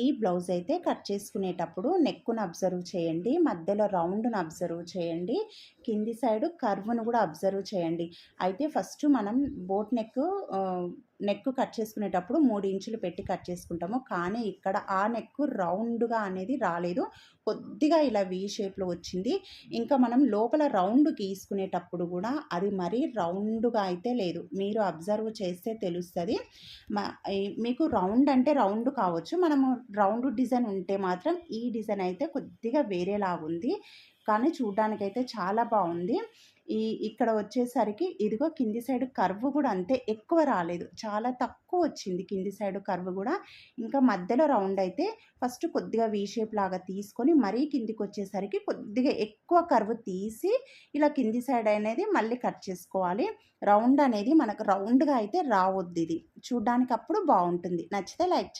ఈ బ్లౌజ్ అయితే కట్ చేసుకునేటప్పుడు నెక్కును అబ్జర్వ్ చేయండి మధ్యలో రౌండ్ను అబ్జర్వ్ చేయండి కింది సైడ్ కర్వ్ను కూడా అబ్జర్వ్ చేయండి. అయితే ఫస్ట్ మనం బోట్ నెక్ నెక్ కట్ చేసుకునేటప్పుడు మూడు ఇంచులు పెట్టి కట్ చేసుకుంటాము. కానీ ఇక్కడ ఆ నెక్ రౌండ్గా అనేది రాలేదు. కొద్దిగా ఇలా వీ షేప్లో వచ్చింది. ఇంకా మనం లోపల రౌండ్ గీసుకునేటప్పుడు కూడా అది మరీ రౌండ్గా అయితే లేదు. మీరు అబ్జర్వ్ చేస్తే తెలుస్తుంది. మీకు రౌండ్ అంటే రౌండ్ కావచ్చు. మనము రౌండ్ డిజైన్ ఉంటే మాత్రం ఈ డిజైన్ అయితే కొద్దిగా వేరేలాగుంది. కానీ చూడ్డానికైతే చాలా బాగుంది. ఈ ఇక్కడ వచ్చేసరికి ఇదిగో కింది సైడ్ కర్వ్ కూడా అంతే ఎక్కువ రాలేదు. చాలా తక్కువ వచ్చింది కింది సైడ్ కర్వ్ కూడా. ఇంకా మధ్యలో రౌండ్ అయితే ఫస్ట్ కొద్దిగా వీ షేప్ లాగా తీసుకొని మరీ కిందికి వచ్చేసరికి కొద్దిగా ఎక్కువ కర్వ్ తీసి ఇలా కింది సైడ్ అనేది మళ్ళీ కట్ చేసుకోవాలి. రౌండ్ అనేది మనకు రౌండ్గా అయితే రావద్దు ఇది. చూడ్డానికి అప్పుడు బాగుంటుంది. నచ్చితే లైక్